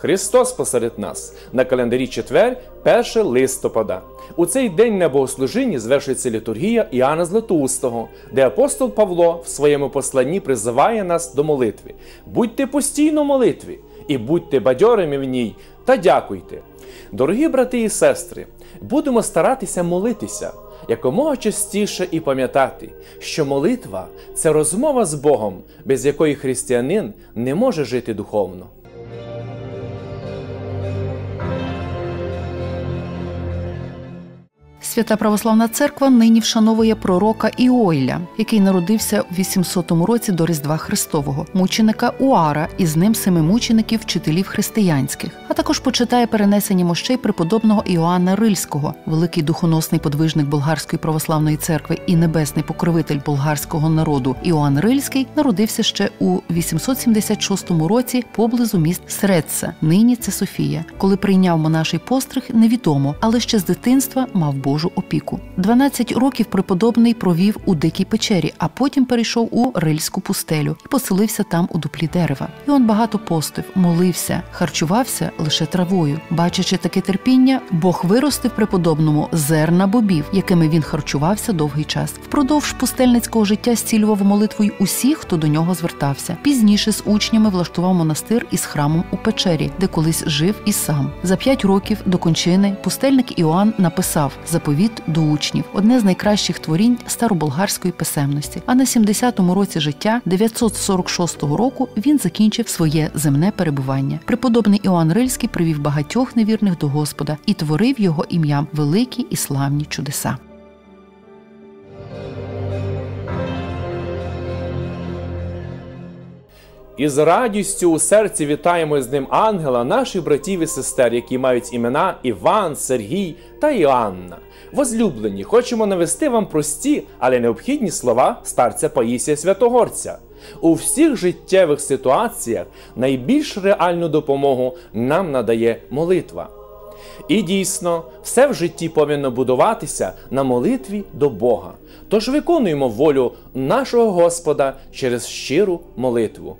Христос посеред нас на календарі четвер, 1 листопада. У цей день на богослужінні звершується літургія Іоанна Златоустого, де апостол Павло в своєму посланні призиває нас до молитви. Будьте постійно молитві і будьте бадьорими в ній та дякуйте. Дорогі брати і сестри, будемо старатися молитися якомога частіше і пам'ятати, що молитва це розмова з Богом, без якої християнин не може жити духовно. Свята Православна Церква нині вшановує пророка Іойля, який народився у 800 році до Різдва Христового, мученика Уара і з ним семи мучеників вчителів християнських, а також почитає перенесені мощей преподобного Іоанна Рильського, великий духоносний подвижник Болгарської православної церкви і небесний покровитель болгарського народу. Іоанн Рильський народився ще у 876 році поблизу міст Средца, нині це Софія. Коли прийняв монаший постриг, невідомо, але ще з дитинства мав Божу опіку. 12 років преподобний провів у дикій печері, а потім перейшов у рильську пустелю і поселився там у дуплі дерева. І он багато постив, молився, харчувався лише травою. Бачачи таке терпіння, Бог виростив преподобному зерна бобів, якими він харчувався довгий час. Впродовж пустельницького життя зцілював молитвою усіх, хто до нього звертався. Пізніше з учнями влаштував монастир із храмом у печері, де колись жив і сам. За п'ять років до кончини пустельник Іоанн написав заповіт до учнів, одне з найкращих творінь староболгарської писемності. А на 70-му році життя 946 року він закінчив своє земне перебування. Преподобний Іоанн Рильський привів багатьох невірних до Господа і творив його ім'ям великі і славні чудеса. І з радістю у серці вітаємо з ним ангела, наших братів і сестер, які мають імена Іван, Сергій та Іоанна. Возлюблені, хочемо навести вам прості, але необхідні слова старця Паїсія Святогорця. У всіх життєвих ситуаціях найбільш реальну допомогу нам надає молитва. І дійсно, все в житті повинно будуватися на молитві до Бога. Тож виконуємо волю нашого Господа через щиру молитву.